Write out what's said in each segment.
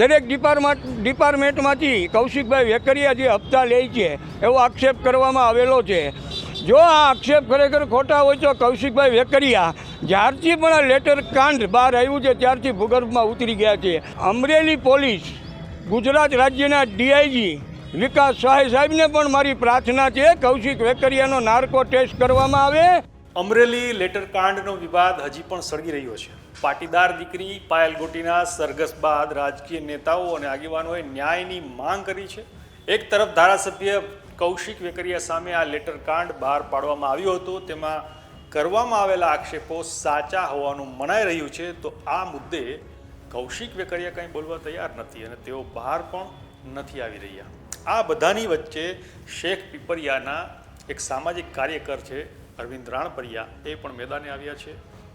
દરેક ડિપાર્ટમેન્ટ ડિપાર્ટમેન્ટમાંથી કૌશિકભાઈ વેકરિયા જે હપ્તા લે છે, એવો આક્ષેપ કરવામાં આવેલો છે. જો આ આક્ષેપ ખરેખર ખોટા હોય તો કૌશિકભાઈ વેકરિયા જ્યારથી પણ આ લેટર કાંડ બહાર આવ્યું છે, ત્યારથી ભૂગર્ભમાં ઉતરી ગયા છે. અમરેલી પોલીસ, ગુજરાત રાજ્યના ડીઆઈજી વિકાસ સહાય સાહેબને પણ મારી પ્રાર્થના છે, કૌશિક વેકરિયાનો નાર્કો ટેસ્ટ કરવામાં આવે. અમરેલી લેટર કાંડનો વિવાદ હજી પણ સળગી રહ્યો છે. પાટીદાર દીકરી પાયલ ગોટીના સરઘસ બાદ રાજકીય નેતાઓ અને આગેવાનોએ ન્યાયની માંગ કરી છે. એક તરફ ધારાસભ્ય કૌશિક વેકરિયા સામે આ લેટર કાંડ બહાર પાડવામાં આવ્યો હતો. તેમાં કરવામાં આવેલા આક્ષેપો સાચા હોવાનું મનાઈ રહ્યું છે. તો આ મુદ્દે કૌશિક વેકરિયા કંઈ બોલવા તૈયાર નથી અને તેઓ બહાર પણ નથી આવી રહ્યા. આ બધાની વચ્ચે શેખ પીપરિયાના એક સામાજિક કાર્યકર છે અરવિંદ રાણપરિયા એ પણ મેદાને આવ્યા છે.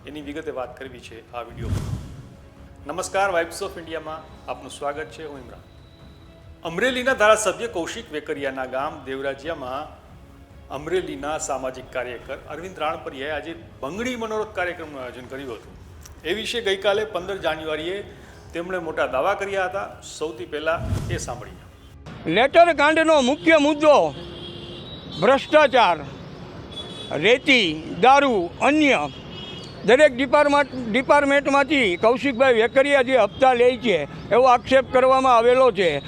એની વિગતે વાત કરવી છે આ વિડીયોમાં નમસ્કાર વાઇબ્સ ઓફ ઇન્ડિયામાં આપનું સ્વાગત છે. હું ઇમરાન. અમરેલીના ધારાસભ્ય કૌશિક વેકરિયાના ગામ દેવરાજ્યામાં અમરેલીના સામાજિક કાર્યકર અરવિંદ રાણપરિયાએ આજે બંગડી મનોરથ કાર્યક્રમનું આયોજન કર્યું હતું. એ વિશે ગઈકાલે પંદર જાન્યુઆરીએ તેમણે મોટા દાવા કર્યા હતા. સૌથી પહેલાં એ સાંભળીએ. લેટર કાંડનો મુખ્ય મુદ્દો ભ્રષ્ટાચાર. રેતી, દારૂ, અન્ય દરેક ડિપાર્ટમેન્ટ ડિપાર્ટમેન્ટમાંથી કૌશિકભાઈ વેકરિયા જે હપ્તા લે છે, એવો આક્ષેપ કરવામાં આવેલો છે.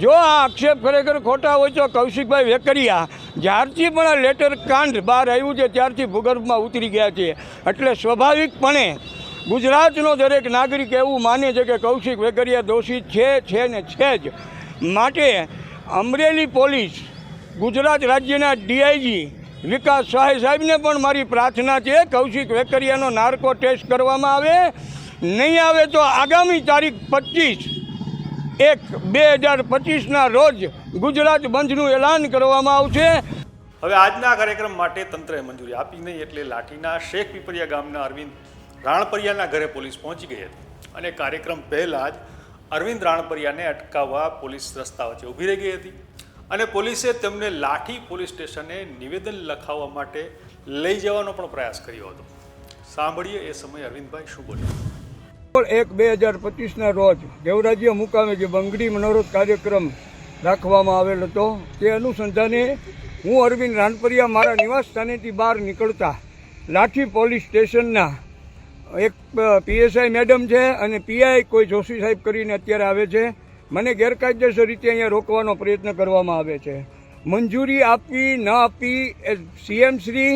જો આ આક્ષેપ ખરેખર ખોટા હોય તો કૌશિકભાઈ વેકરિયા જ્યારથી પણ આ લેટર કાંડ બહાર આવ્યું છે, ત્યારથી ભૂગર્ભમાં ઉતરી ગયા છે. એટલે સ્વાભાવિકપણે ગુજરાતનો દરેક નાગરિક એવું માને છે કે કૌશિક વેકરિયા દોષિત છે છે ને છે જ. માટે અમરેલી પોલીસ ગુજરાત રાજ્યના ડીઆઈજી વિકાસ સહાય સાહેબને પણ મારી પ્રાર્થના છે, કૌશિક વેકરિયાનો નાર્કો ટેસ્ટ કરવામાં આવે, નહીં આવે તો આગામી તારીખ પચીસ એક બે હજાર પચીસના રોજ ગુજરાત બંધનું એલાન કરવામાં આવશે. હવે આજના કાર્યક્રમ માટે તંત્રએ મંજૂરી આપી નહીં એટલે લાઠીના શેખ પીપરિયા ગામના અરવિંદ રાણપરિયાના ઘરે પોલીસ પહોંચી ગઈ હતી. અને કાર્યક્રમ પહેલાં જ અરવિંદ રાણપરિયાને અટકાવવા પોલીસ રસ્તા વચ્ચે ઊભી રહી ગઈ હતી. અને પોલીસે તેમને લાઠી પોલીસ સ્ટેશને નિવેદન લખાવવા માટે લઈ જવાનો પણ પ્રયાસ કર્યો હતો. સાંભળીએ એ સમયે અરવિંદભાઈ શું બોલ્યા એક બે હજાર પચીસના રોજ દેવરાજ્ય મુકામે જે બંગડી મનોરથ કાર્યક્રમ રાખવામાં આવેલ હતો, તે અનુસંધાને હું અરવિંદ રાણપરિયા મારા નિવાસ સ્થાનેથી બહાર નીકળતા લાઠી પોલીસ સ્ટેશનના એક પીએસઆઈ મેડમ છે અને પીઆઈ કોઈ જોશી સાહેબ કરીને અત્યારે આવે છે. મને ગેરકાયદેસર રીતે અહીંયા રોકવાનો પ્રયત્ન કરવામાં આવે છે. મંજૂરી આપવી ન આપવી એ સીએમશ્રી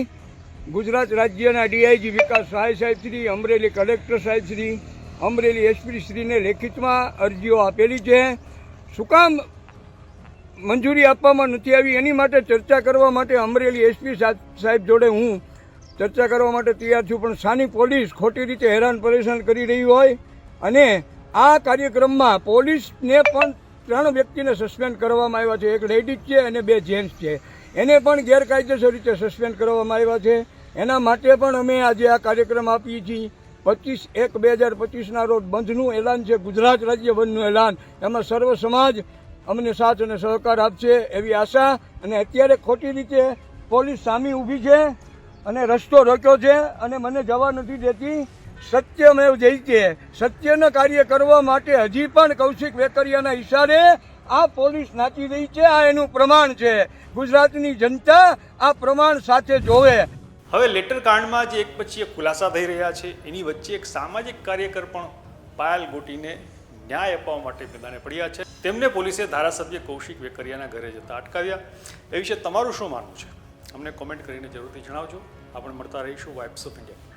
ગુજરાત રાજ્યના ડીઆઈજી વિકાસ સહાય સાહેબ શ્રી, અમરેલી કલેક્ટર સાહેબ શ્રી, અમરેલી એસપી શ્રીને લેખિતમાં અરજીઓ આપેલી છે. શું કામ મંજૂરી આપવામાં નથી આવી? એની માટે ચર્ચા કરવા માટે અમરેલી એસપી સાહેબ જોડે હું ચર્ચા કરવા માટે તૈયાર છું. પણ સ્થાનિક પોલીસ ખોટી રીતે હેરાન પરેશાન કરી રહી હોય અને આ કાર્યક્રમમાં પોલીસને પણ ત્રણ વ્યક્તિને સસ્પેન્ડ કરવામાં આવ્યા છે. એક લેડીઝ છે અને બે જેન્ટ્સ છે. એને પણ ગેરકાયદેસર રીતે સસ્પેન્ડ કરવામાં આવ્યા છે. એના માટે પણ અમે આજે આ કાર્યક્રમ આપીએ છીએ. પચીસ એક બે હજાર પચીસના રોજ બંધનું એલાન છે. ગુજરાત રાજ્ય બંધનું એલાન. એમાં સર્વ સમાજ અમને સાથ અને સહકાર આપશે એવી આશા અને અત્યારે ખોટી રીતે પોલીસ સામે ઊભી છે અને રસ્તો રોક્યો છે અને મને જવા નથી દેતી. સત્યમેવ જયતે સત્યના કાર્ય કરવા માટે હજી પણ કૌશિક વેકરિયાના ઈશારે આ પોલીસ નાચી રહી છે. આ એનું પ્રમાણ છે. ગુજરાતની જનતા આ પ્રમાણ સાથે જોવે. હવે લેટર કાંડમાં જે એક પછી એક ખુલાસા થઈ રહ્યા છે. એની વચ્ચે એક સામાજિક કાર્યકર પણ પાયલ ગોટીને ન્યાય અપાવવા માટે મેદાને પડ્યા છે. તેમને પોલીસે ધારાસભ્ય કૌશિક વેકરિયાના ઘરે જતા અટકાવ્યા. એ વિશે તમારું શું માનવું છે? અમને કોમેન્ટ કરીને જરૂરથી જણાવજો. આપણે મળતા રહીશું વાઇબ્સ ઓફ ઇન્ડિયા